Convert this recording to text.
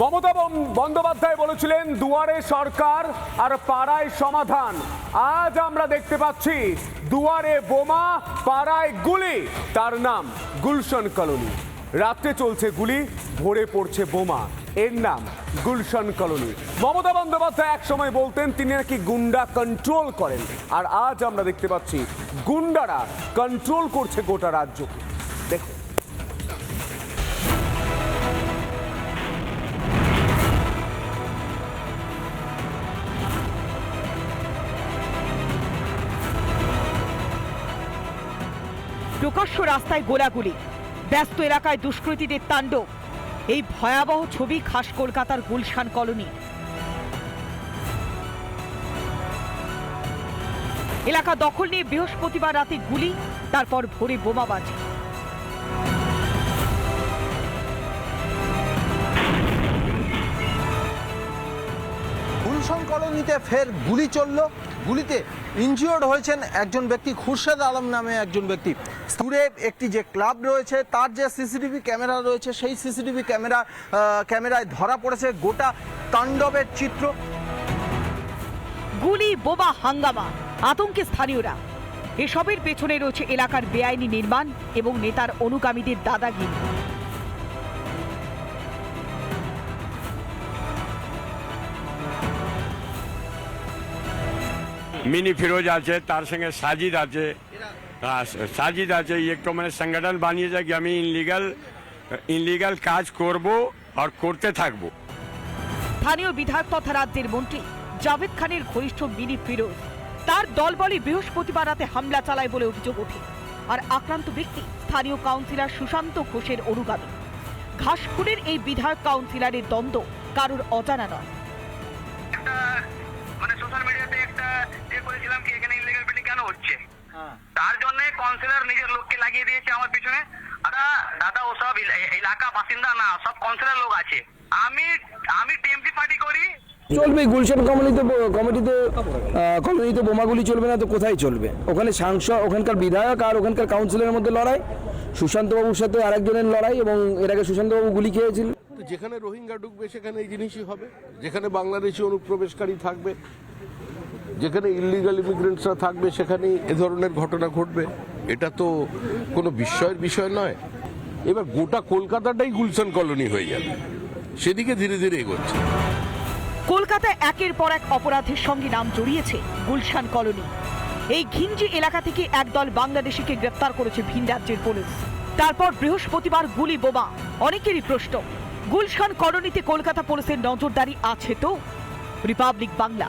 মমতা বন্দ্যোপাধ্যায় বলেছিলেন, দুয়ারে সরকার আর পাড়ায় সমাধান। আজ আমরা দেখতে পাচ্ছি, দুয়ারে বোমা, পাড়ায় গুলি। তার নাম গুলশন কলোনি। রাত্রে চলছে গুলি, ভোরে পড়ছে বোমা। এর নাম গুলশন কলোনি। মমতা বন্দ্যোপাধ্যায় এক সময় বলতেন, তিনি নাকি গুন্ডা কন্ট্রোল করেন। আর আজ আমরা দেখতে পাচ্ছি, গুন্ডারা কন্ট্রোল করছে গোটা রাজ্যকে। দেখুন। প্রকাশ্য রাস্তায় গোলাগুলি। ব্যস্ত এলাকায় দুষ্কৃতীদের তাণ্ডব। এই ভয়াবহ ছবি খাস কলকাতার গুলশান কলোনি। এলাকা দখল নিয়ে বৃহস্পতিবার রাতে গুলি, তারপর ভোরে বোমাবাজি। গুলশন কলোনিতে ফের গুলি চলল। গুলিতে ইনজিওর্ড হয়েছেন একজন ব্যক্তি, খুরশেদ আলম নামে একজন ব্যক্তি। দূরে একটি যে ক্লাব রয়েছে, তার যে সিসিটিভি ক্যামেরা রয়েছে, সেই সিসিটিভি ক্যামেরা ক্যামেরায় ধরা পড়েছে গোটা তাণ্ডবের চিত্র। গুলি, বোমা, হাঙ্গামা, আতঙ্কে স্থানীয়রা। এসবের পেছনে রয়েছে এলাকার বেআইনি নির্মাণ এবং নেতার অনুগামীদের দাদাগিরি। মিনি ফিরোজ আছে, তার সঙ্গে সাজিদ আছে। হ্যাঁ, সাজিদ আছে একটু মানে সংগঠন বানিয়েছে কি আমি ইনলিগাল ইনলিগাল কাজ করব আর করতে থাকব। স্থানীয় বিধায়ক তথা রাজ্যের মন্ত্রী জাভেদ খানের ঘনিষ্ঠ মিনি ফিরোজ, তার দলবলে বৃহস্পতিবার রাতে হামলা চালায় বলে অভিযোগ ওঠে। আর আক্রান্ত ব্যক্তি স্থানীয় কাউন্সিলর সুশান্ত ঘোষের অনুগামী। ঘাসফুলের এই বিধায়ক কাউন্সিলরের দ্বন্দ্ব কারোর অজানা নয়। তার জন্য কাউন্সিলর নিজের লোককে লাগিয়ে দিয়েছে আমার পিছনে। দাদা দাদা ওসব এলা- এলাকা বাসিন্দা না সব কাউন্সিলর লোক আছে। আমি আমি টিএমসি পার্টি করি। চলবে গুলশান কমিটিতে কমিটিতে কমিটিতে বোমাগুলি চলবে না তো কোথায় চলবে? ওখানে সাংসদ ওখানকার বিধায়ক আর ওখানকার কাউন্সিলের মধ্যে লড়াই সুশান্তবাবুর সাথে আরেকজনের লড়াই এবং এর আগে সুশান্তবাবু গুলি খেয়েছিল। যেখানে রোহিঙ্গা ঢুকবে সেখানে এই জিনিসই হবে। যেখানে বাংলাদেশি অনুপ্রবেশকারী থাকবে যেখানে ইলিগাল ইমিগ্রেন্টসরা থাকবে, সেখানেই এ ধরনের ঘটনা ঘটবে। এটা তো কোনো বিস্ময়ের বিষয় নয়। এবার গোটা কলকাতাটাই গুলশান কলোনি হয়ে যাবে। সেদিকে ধীরে ধীরে এগোচ্ছে। কলকাতায় একের পর এক অপরাধের সঙ্গে নাম জড়িয়েছে গুলশান কলোনি। এই ঘিঞ্জি এলাকা থেকে একদল বাংলাদেশিকে গ্রেপ্তার করেছে ভিন রাজ্যের পুলিশ। তারপর বৃহস্পতিবার গুলি বোমা, অনেকেরই প্রশ্ন, গুলশান কলোনিতে কলকাতা পুলিশের নজরদারি আছে তো? রিপাবলিক বাংলা।